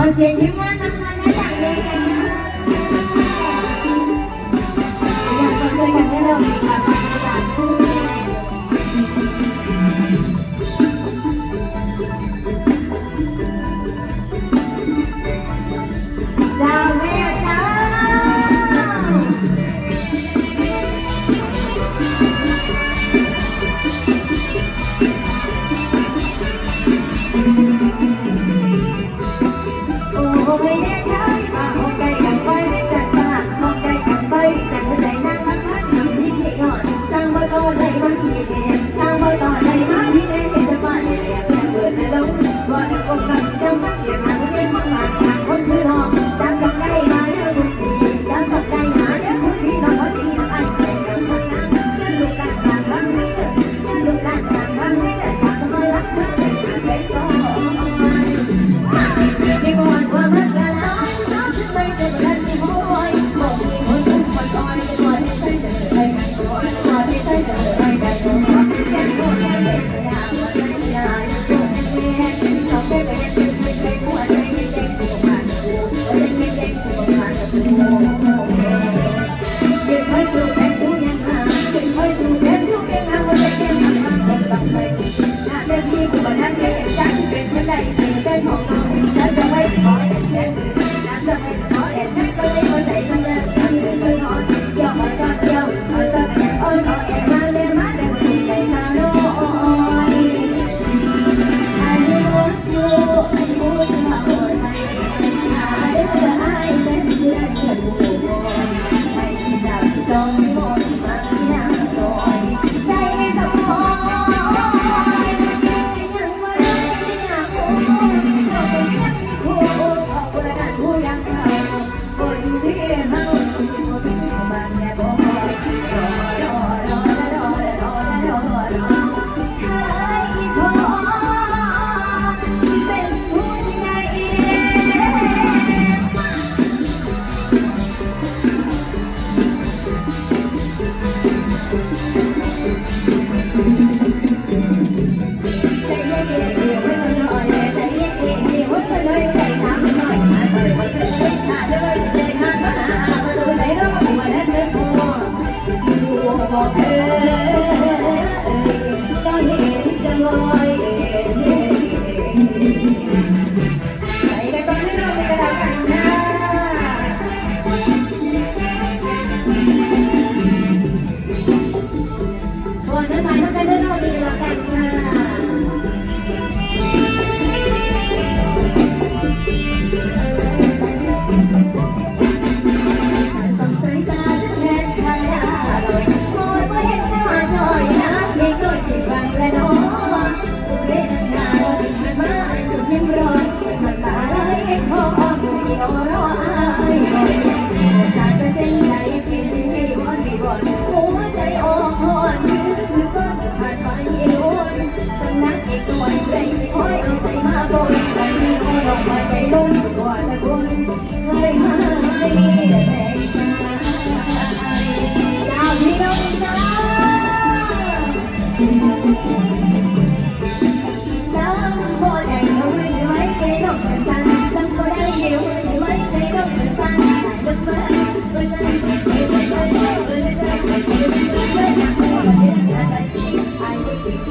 อเสียงทีมงนทำงานได้อย่างดีนะอยากจะคยกันได้เรา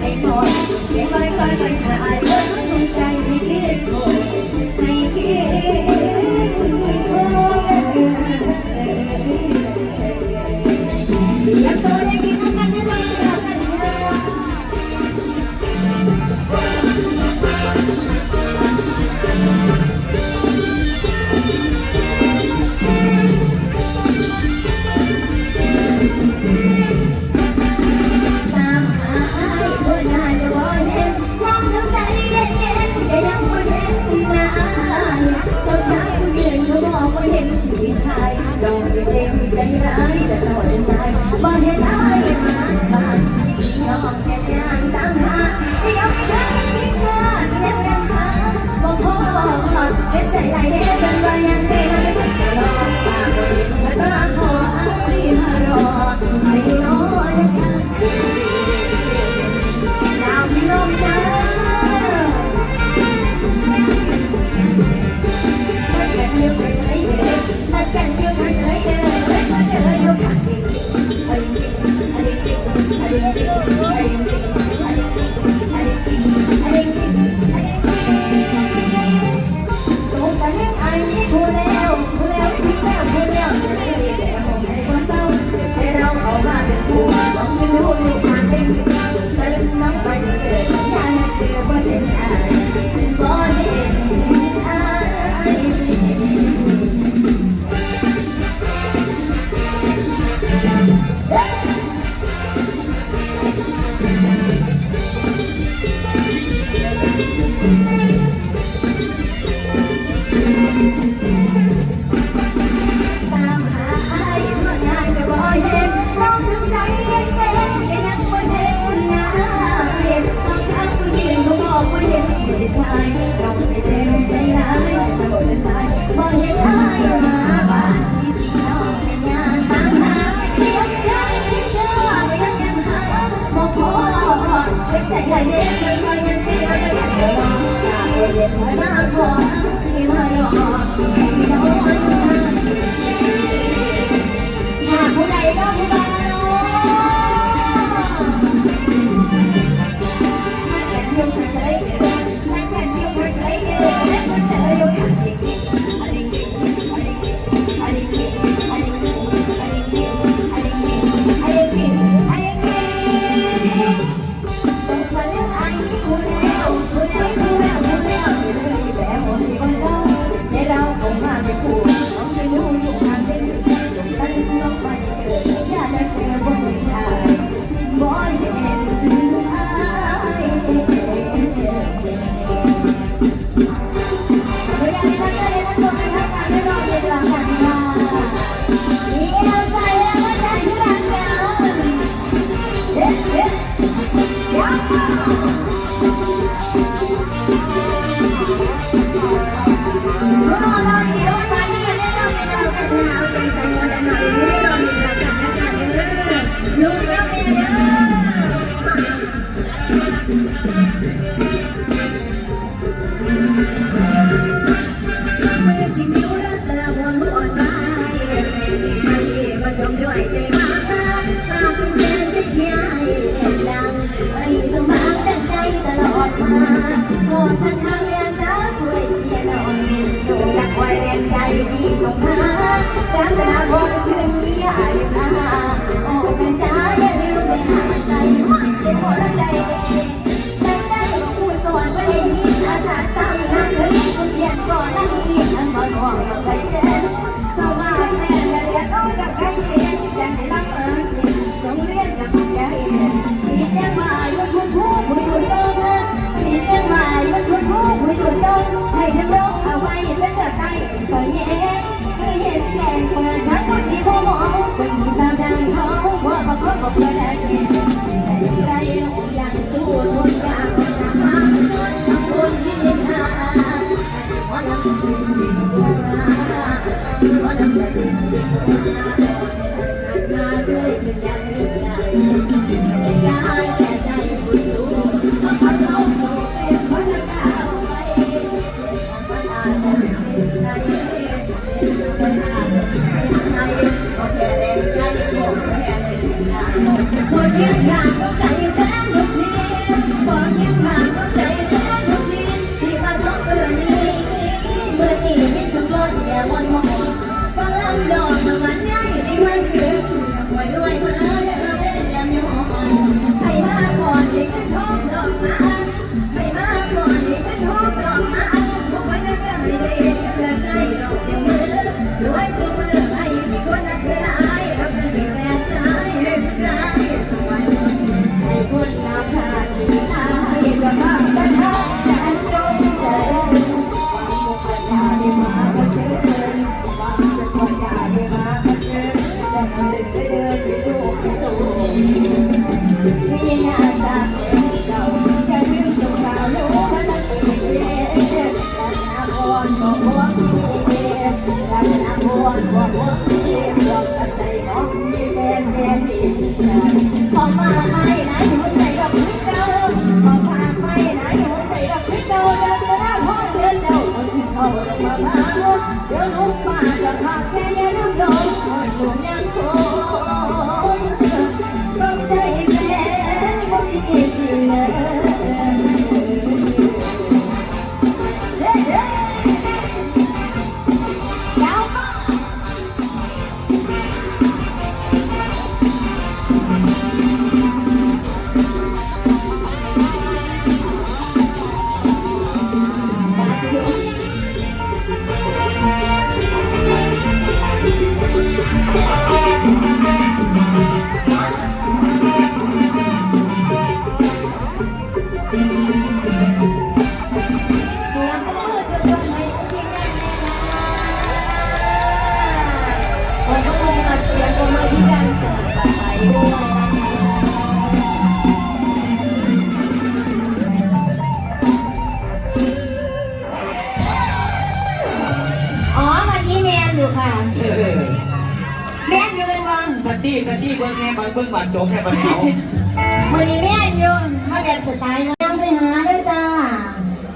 ให้คอยไม่ค่อยไปหาอายเพื่อนใจที่เรียกคน Thank you.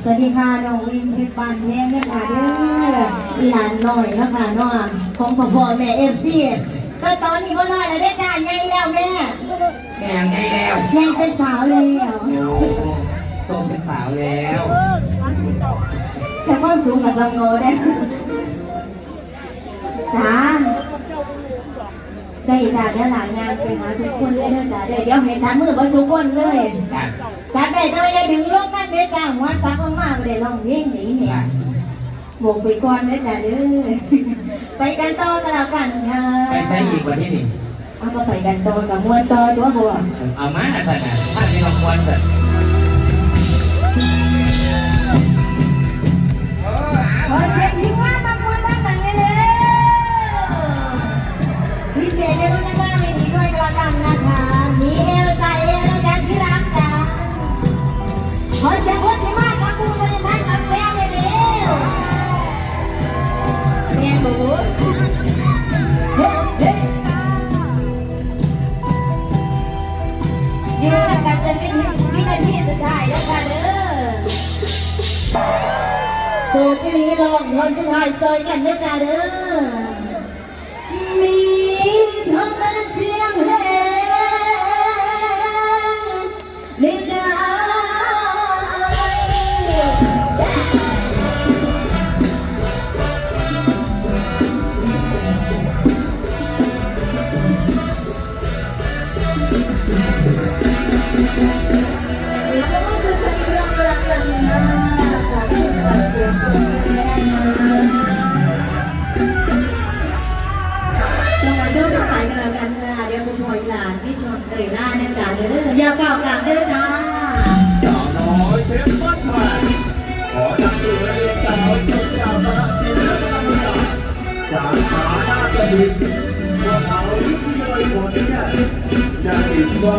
สวัสดีค่ะน้องวินเพชรบานแพงนะคะเด้ออีหลานหน่อยนะคะเน้องของพ่อพ่อแม่เอฟซีก็ตอนนี้ว่าน้อยแล้วได้จ้าใหญ่แล้วแม่แม่ยังไงแล้วใหญ่เป็นสาวแล้วโอ้โตเป็นสาวแล้ว แต่ความสูงกับสังโงได้จ้า ได้จ้าเดี๋ยวหลานงานไปหาทุกคนเลยเด้อจ้าเดี๋ยวเดี๋ยวให้ทำมือประสุคนเลยจ้ะจับได้แต่ไม่ได้ดึงลงนั่นเด้อจ้าหัวซักลงมาไม่ได้ลองเลี้ยงหนีเนี่ยจ้ะบวกไปก่อนเด้อจ้าเด้อไปกันต่อกันแล้วกันค่ะไปใช้อีกวันที่นี่เอาก็ไปกันต่อกับมวนต่อตัวบัวเอามาสัตว์นะถ้ามีรางวัลสัตว์ขอเสียงทีมงานมา เศษในวันนี้มีทีด้วยกันล้วกันนะคะมีเอลใจเอลแดนที่รักจ้าขอเสียงคนที่มากับกูวันนี้นั่งกับแฟนเลยเด้อแม่บูเฮ้เฮ้อยู่ด้วยกันจนวิวินาทีสุดท้ายแล้วกันเด้อสูตรที่ลีลองคนสุดท้ายซอยกันเด้อจ้าเด้อ แล้วก็คือเป็นเรื่องรักกันนะจากที่เราเสียงเพลงสวัสดีทุกท่านกันแล้วกันจ้าเดี๋ยวคุณถอยหลานพี่ชนเตยล่านะจ๊ะเด้ออย่าเก่ากลับเด้อจ้าสาวน้อยเพชรบ้านใหม่ขอนำเสนอสาวเจ้าเจ้าพระศิลปะสาขาหน้าตะดินพวกเขาวิทยาลัยคนนี้จะเห็นว่า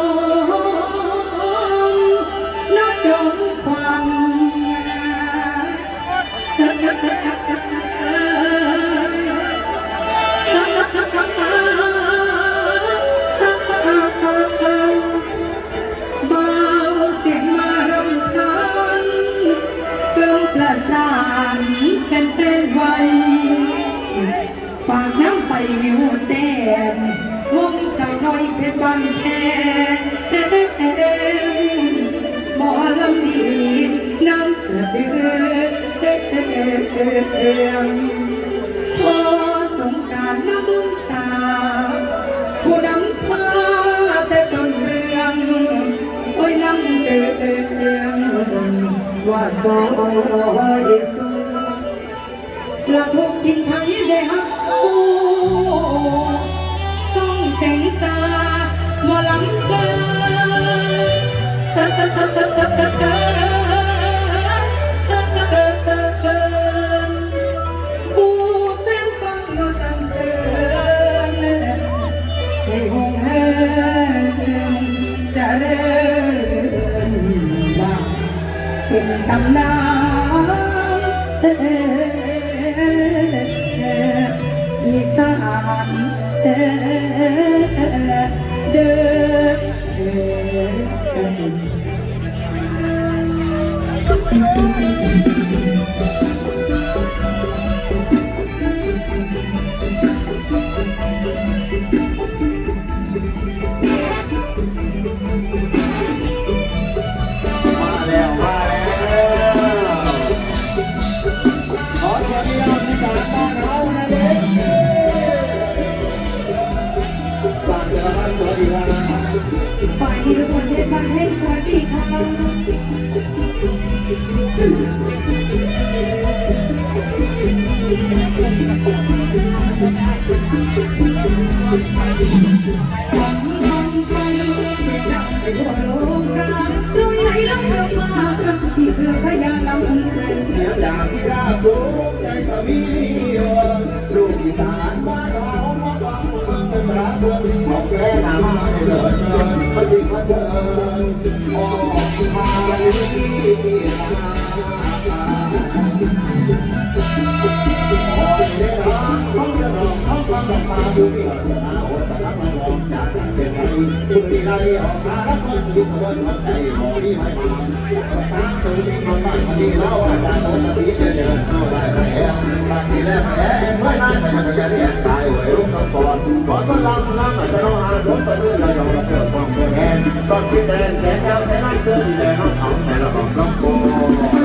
สามแทนเต้นไวฝากน้ำไปหิวแจ่งวงสาวน้อยเพชรบางแพแต่เด็หมอลำดีน้ำกระเดือพอสงการน้ำลงสาผู้นำพาแต่ต้เรื่องยน้ำเดือ ว่าสององค์ยซูและทุก ออกทางที่ลาขอ เป็นไงช่วยได้ออกมารับคนที่ขบวนหัวใจหมอนี่ไม่มาตามตัวที่มันบ้านพอดีแล้วว่าจะโดนตีเดินเข้าได้ไหมแอมบางทีแล้วแอมไม่ได้ไม่จะจะเรียกตายไว้รุ่งต้องก่อนขอต้อนรับน้ำหน่อยจะต้องหารถไปด้วยเราเราเกิดความตัวแทนต้อนที่แดนแขนเจ้าแค่นั่งเจอดีแดงน้องเขาแท